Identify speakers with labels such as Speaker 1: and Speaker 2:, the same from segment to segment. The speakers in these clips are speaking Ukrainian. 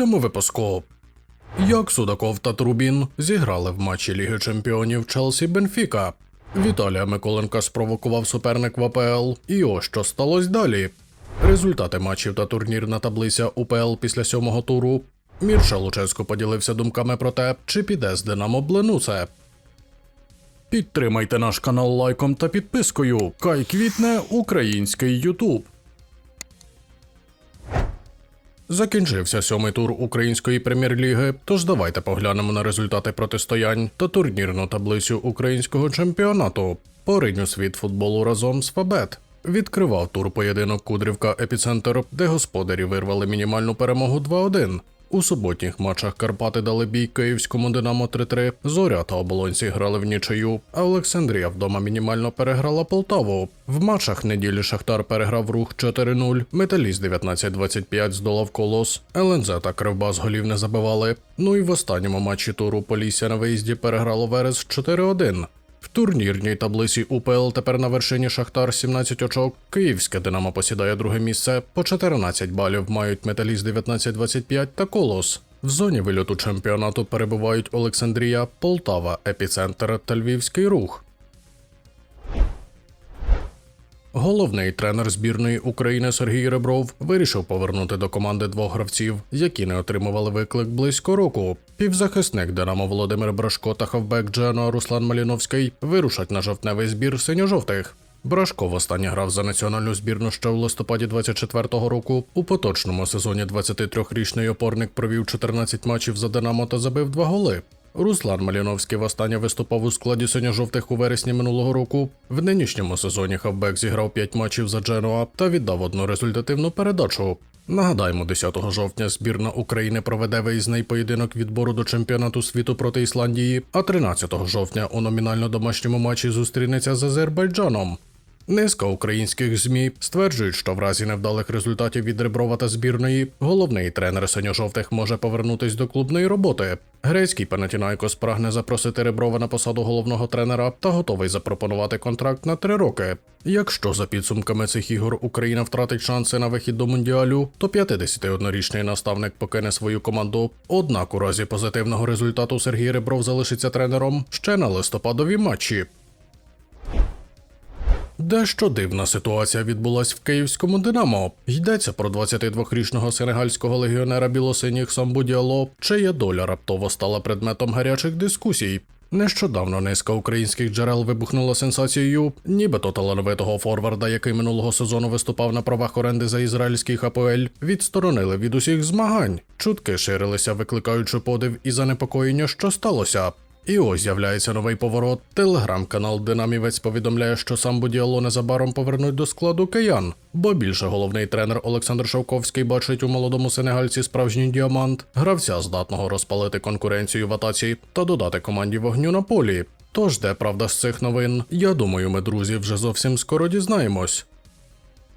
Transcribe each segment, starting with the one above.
Speaker 1: цьому випуску. Як Судаков та Трубін зіграли в матчі Ліги Чемпіонів Челсі Бенфіка. Віталія Миколенка спровокував суперник в АПЛ. І ось що сталося далі. Результати матчів та турнірна таблиця УПЛ після сьомого туру. Мірша Луческо поділився думками про те, чи піде з Динамо Бленуце. Підтримайте наш канал лайком та підпискою. Кай квітне український Ютуб. Закінчився сьомий тур української прем'єр-ліги. Тож давайте поглянемо на результати протистоянь та турнірну таблицю українського чемпіонату. Поринь у світ футболу разом з Фабет. Відкривав тур поєдинок Кудрівка Епіцентр, де господарі вирвали мінімальну перемогу 2-1. У суботніх матчах Карпати дали бій київському Динамо 3-3, Зоря та оболонці грали в нічию, а Олександрія вдома мінімально переграла Полтаву. В матчах неділі Шахтар переграв рух 4-0, Металіст 19-25 здолав Колос, ЛНЗ та Кривбас голів не забивали. Ну і в останньому матчі туру Полісся на виїзді переграло Верес 4-1. В турнірній таблиці УПЛ тепер на вершині Шахтар 17 очок. Київське Динамо посідає друге місце. По 14 балів мають Металіст 19-25 та Колос. В зоні вильоту чемпіонату перебувають Олександрія, Полтава, Епіцентр та Львівський рух. Головний тренер збірної України Сергій Ребров вирішив повернути до команди двох гравців, які не отримували виклик близько року. Півзахисник Динамо Володимир Брашко та хавбек Джено Руслан Маліновський вирушать на жовтневий збір синьо-жовтих. Брашко востаннє грав за національну збірну ще в листопаді 24-го року. У поточному сезоні 23-річний опорник провів 14 матчів за Динамо та забив два голи. Руслан Маліновський востаннє виступав у складі синьо-жовтих у вересні минулого року. В нинішньому сезоні хавбек зіграв 5 матчів за Дженуа та віддав одну результативну передачу. Нагадаємо, 10 жовтня збірна України проведе виїзний поєдинок відбору до чемпіонату світу проти Ісландії, а 13 жовтня у номінально домашньому матчі зустрінеться з Азербайджаном. Низка українських змі стверджують, що в разі невдалих результатів від Реброва та збірної головний тренер синьо-жовтих може повернутись до клубної роботи. Грецький Панатінайкос прагне запросити Реброва на посаду головного тренера та готовий запропонувати контракт на три роки. Якщо за підсумками цих ігор Україна втратить шанси на вихід до мундіалю, то 51-річний наставник покине свою команду. Однак у разі позитивного результату Сергій Ребров залишиться тренером ще на листопадові матчі. Дещо дивна ситуація відбулась в київському Динамо. Йдеться про 22-річного сенегальського легіонера білосиніх Самбу Діало, чия доля раптово стала предметом гарячих дискусій. Нещодавно низка українських джерел вибухнула сенсацією, нібито талановитого форварда, який минулого сезону виступав на правах оренди за ізраїльський ХПЛ, відсторонили від усіх змагань. Чутки ширилися, викликаючи подив і занепокоєння, що сталося. І ось з'являється новий поворот. Телеграм-канал Динамівець повідомляє, що сам Будіало незабаром повернуть до складу киян. Бо більше головний тренер Олександр Шовковський бачить у молодому сенегальці справжній діамант, гравця здатного розпалити конкуренцію в атаці та додати команді вогню на полі. Тож, де правда з цих новин? Я думаю, ми, друзі, вже зовсім скоро дізнаємось.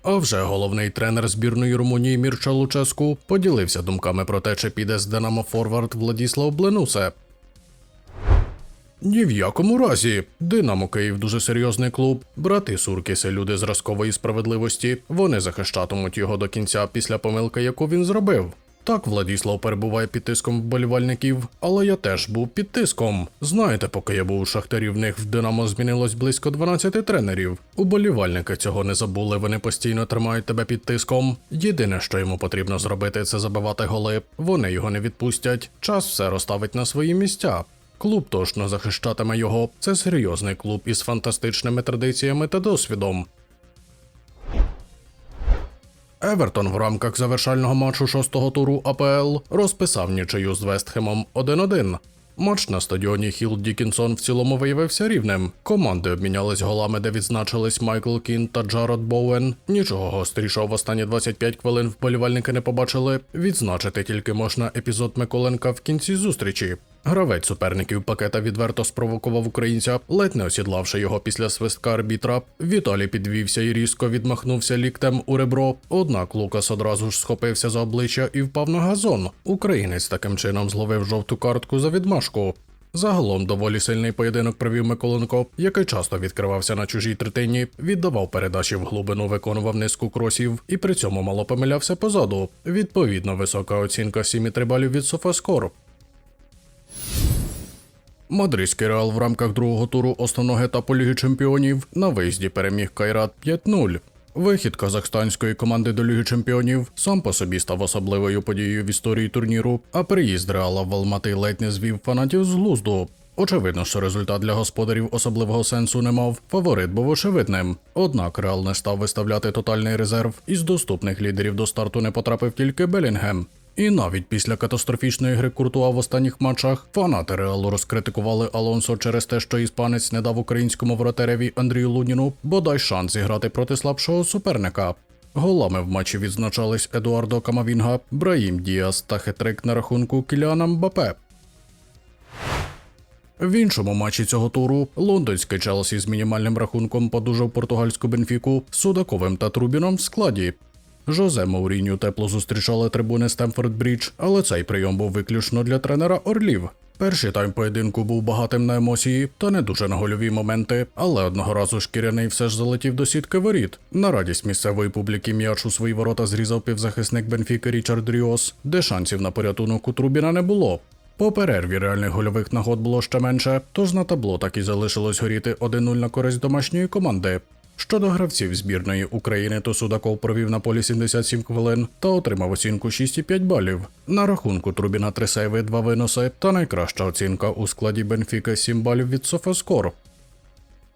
Speaker 1: А вже головний тренер збірної Румунії Мірча Луческу поділився думками про те, чи піде з Динамо Форвард Владіслав Бленусе. Ні в якому разі. Динамо Київ дуже серйозний клуб. Брати Суркіси люди зразкової справедливості. Вони захищатимуть його до кінця після помилки, яку він зробив. Так, Владіслав перебуває під тиском вболівальників, але я теж був під тиском. Знаєте, поки я був у шахтарі, в них в Динамо змінилось близько 12 тренерів. Уболівальники цього не забули, вони постійно тримають тебе під тиском. Єдине, що йому потрібно зробити, це забивати голи. Вони його не відпустять. Час все розставить на свої місця. Клуб точно захищатиме його. Це серйозний клуб із фантастичними традиціями та досвідом. Евертон в рамках завершального матчу шостого туру АПЛ розписав нічию з Вестхемом 1-1. Матч на стадіоні Хіл Дікінсон в цілому виявився рівним. Команди обмінялись голами, де відзначились Майкл Кін та Джаред Боуен. Нічого гострішого в останні 25 хвилин вболівальники не побачили. Відзначити тільки можна епізод Миколенка в кінці зустрічі. Гравець суперників пакета відверто спровокував українця, ледь не осідлавши його після свистка арбітра. Віталій підвівся і різко відмахнувся ліктем у ребро. Однак Лукас одразу ж схопився за обличчя і впав на газон. Українець таким чином зловив жовту картку за відмашку. Загалом доволі сильний поєдинок провів Миколенко, який часто відкривався на чужій третині, віддавав передачі в глибину, виконував низку кросів і при цьому мало помилявся позаду. Відповідно, висока оцінка 7,3 балів від Софаскор. Мадридський реал в рамках другого туру основного етапу Ліги Чемпіонів на виїзді переміг Кайрат 5-0. Вихід казахстанської команди до Ліги Чемпіонів сам по собі став особливою подією в історії турніру, а приїзд Реала в Алмати ледь не звів фанатів з глузду. Очевидно, що результат для господарів особливого сенсу не мав. Фаворит був очевидним. Однак Реал не став виставляти тотальний резерв. Із доступних лідерів до старту не потрапив тільки Белінгем. І навіть після катастрофічної гри Куртуа в останніх матчах фанати Реалу розкритикували Алонсо через те, що іспанець не дав українському воротареві Андрію Луніну бодай шанс зіграти проти слабшого суперника. Голами в матчі відзначались Едуардо Камавінга, Браїм Діас та хитрик на рахунку Кіліана Мбапе. В іншому матчі цього туру лондонський Челсі з мінімальним рахунком подужав португальську Бенфіку Судаковим та Трубіном в складі. Жозе Мауріню тепло зустрічали трибуни Стемфорд Брідж, але цей прийом був виключно для тренера Орлів. Перший тайм поєдинку був багатим на емоції та не дуже на гольові моменти, але одного разу шкіряний все ж залетів до сітки воріт. На радість місцевої публіки м'яч у свої ворота зрізав півзахисник Бенфіки Річард Ріос, де шансів на порятунок у Трубіна не було. По перерві реальних гольових нагод було ще менше, тож на табло так і залишилось горіти 1-0 на користь домашньої команди. Щодо гравців збірної України, то Судаков провів на полі 77 хвилин та отримав оцінку 6,5 балів. На рахунку Трубіна три сейви, 2 виноси та найкраща оцінка у складі Бенфіка 7 балів від Софаскор.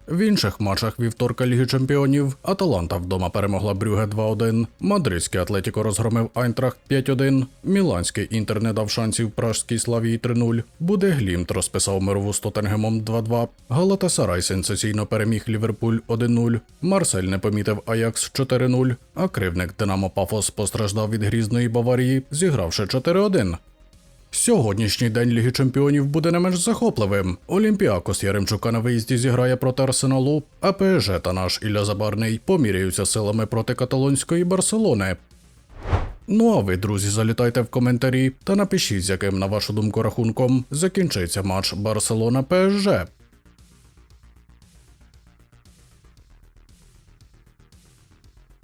Speaker 1: В інших матчах вівторка Ліги Чемпіонів Аталанта вдома перемогла Брюге 2-1, Мадридський Атлетіко розгромив Айнтрахт 5-1, Міланський Інтер не дав шансів Пражській Славії 3-0, Буде Глімт розписав мирову з Тоттенгемом 2-2, Галатасарай сенсаційно переміг Ліверпуль 1-0, Марсель не помітив Аякс 4-0, а кривник Динамо Пафос постраждав від грізної Баварії, зігравши 4-1. Сьогоднішній день Ліги Чемпіонів буде не менш захопливим. Олімпіакос Яремчука на виїзді зіграє проти Арсеналу, а ПЖ та наш Ілля Забарний поміряються силами проти каталонської Барселони. Ну а ви, друзі, залітайте в коментарі та напишіть, з яким, на вашу думку, рахунком закінчиться матч Барселона ПСЖ.